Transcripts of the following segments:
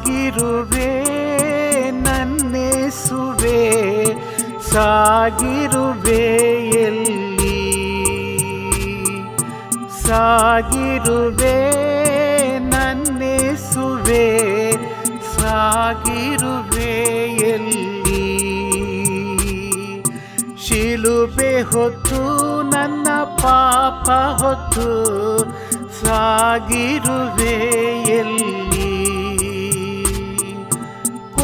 ಸಾಗಿರುವೆ ನನ್ನೆಸುವೆ ಸಾಗಿರುವೆ ಎಲ್ಲಿ ಸಾಗಿರುವೆ ನನ್ನೆಸುವೆ ಸಾಗಿರುವೆ ಎಲ್ಲಿ ಶಿಲುಬೆ ಹೊತ್ತು ನನ್ನ ಪಾಪ ಹೊತ್ತು ಸಾಗಿರುವೆ ಎಲ್ಲಿ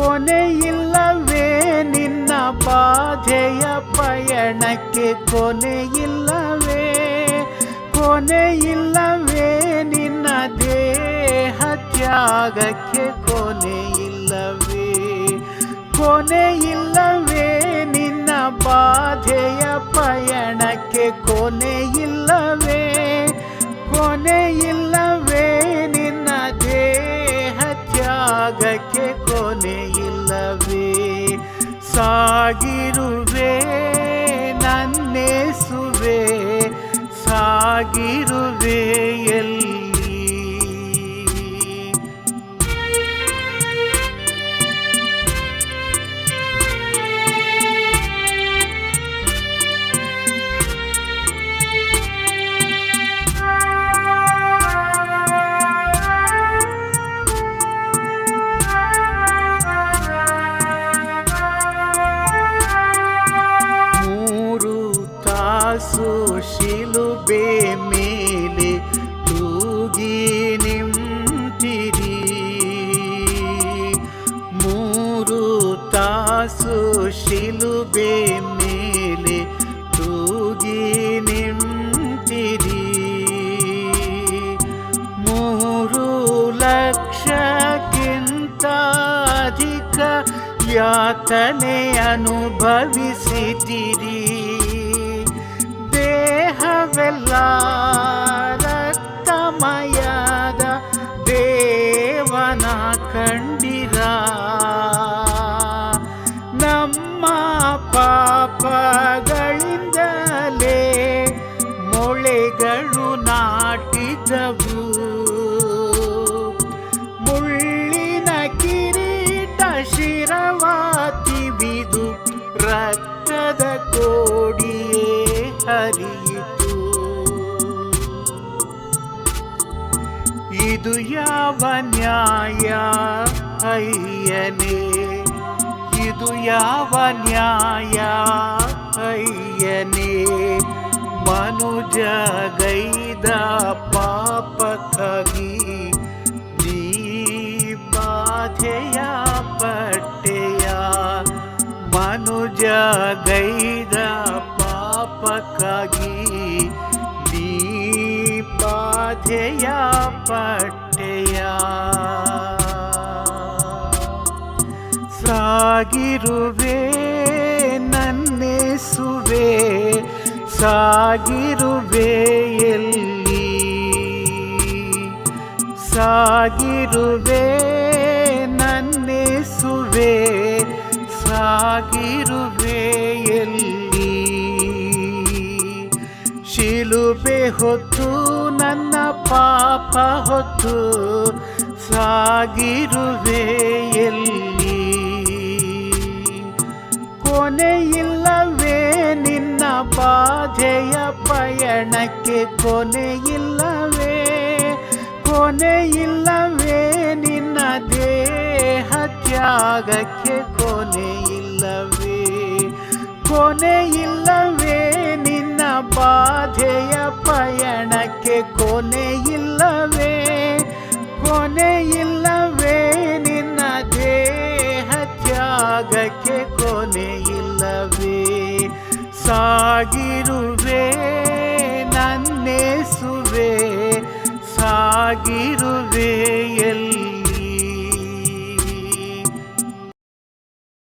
ಕೊನೆಯಿಲ್ಲವೇ ನಿನ್ನ ಬಾಧೆಯ ಪಯಣಕ್ಕೆ ಕೊನೆಯಿಲ್ಲವೇ ಕೊನೆಯಿಲ್ಲವೇ ನಿನ್ನ ದೇಹ ತ್ಯಾಗಕ್ಕೆ ಕೊನೆಯಿಲ್ಲವೇ ಕೊನೆಯಿಲ್ಲವೇ ನಿನ್ನ ಬಾಧೆಯ ಪಯಣಕ್ಕೆ ಕೊನೆಯಿಲ್ಲವೇ ಕೊನೆಯಿಲ್ಲವೇ ಸಾಗಿರುವೆ ತಾಸು ಶಿಲುಬೆ ಮೇಲೆ ತೂಗಿ ನಿಂತಿರಿ ಮೂರು ತಾಸು ಶಿಲುಬೆ ಮೇಲೆ ತೂಗಿ ನಿಂತಿರಿ ಮೂರು ಲಕ್ಷಕ್ಕಿಂತ ಅಧಿಕ ಯಾತನೆ ಅನುಭವಿಸಿದಿರಿ ದೇಹವೆಲ್ಲ ರಕ್ತಮಯದ ದೇವನ ಕಂಡಿರ. ನಮ್ಮ ಪಾಪಗಳಿಂದಲೇ ಮೊಳೆಗಳು ನಾಟಿದವು. ಮುಳ್ಳಿನ ಕಿರೀಟ ಶಿರವಾತಿ ಬಿದು ರಕ್ತದ ಕೋಡಿಯೇ ಹರಿಯಿತು. ಇದು ಯಾವ ನ್ಯಾಯ ಅಯ್ಯನೇ? ಇದು ಯಾವ ನ್ಯಾಯ ಅಯ್ಯನೇ? ಮನುಜ ಗೈದ ಪಾಪಕ್ಕಾಗಿ ನೀ ಬಾಧೆಯ ಪಟ್ಟೆಯ ಮನುಜ ಗೈದ ಪಾಪಕ್ಕಾಗಿ ನೀ ಬಾಧೆಯ ಪಟ್ಟೆಯ ಸಾಗಿರುವೆ ನನ್ನೆಸುವೆ ಸಾಗಿರುವೆ ಎಲ್ಲಿ? ಸಾಗಿರುವೆ ನನ್ನೆಸುವೆ ಸಾಗಿರುವೆ ಎಲ್ಲಿ? ಶಿಲುಬೆ ಹೊತ್ತು, ನನ್ನ ಪಾಪ ಹೊತ್ತು ಸಾಗಿರುವೆ ಎಲ್ಲಿ? ಕೊನೆಯಿಲ್ಲವೇ ನಿನ್ನ ಬಾಧೆಯ ಪಯಣಕ್ಕೆ ಕೊನೆಯಿಲ್ಲವೇ ಕೊನೆಯಿಲ್ಲವೇ ನಿನ್ನ ದೇಹ ತ್ಯಾಗಕ್ಕೆ ಕೊನೆಯಿಲ್ಲವೇ ಕೊನೆಯಿಲ್ಲವೇ ಬಾಧೆಯ ಪಯಣಕ್ಕೆ ಕೊನೆಯಿಲ್ಲವೇ ಕೊನೆಯಿಲ್ಲವೇ ನಿನ್ನ ದೇಹ ತ್ಯಾಗಕ್ಕೆ ಕೊನೆಯಿಲ್ಲವೇ ಸಾಗಿರುವೆ ನನ್ನೇಸುವೆ ಸಾಗಿರುವೆ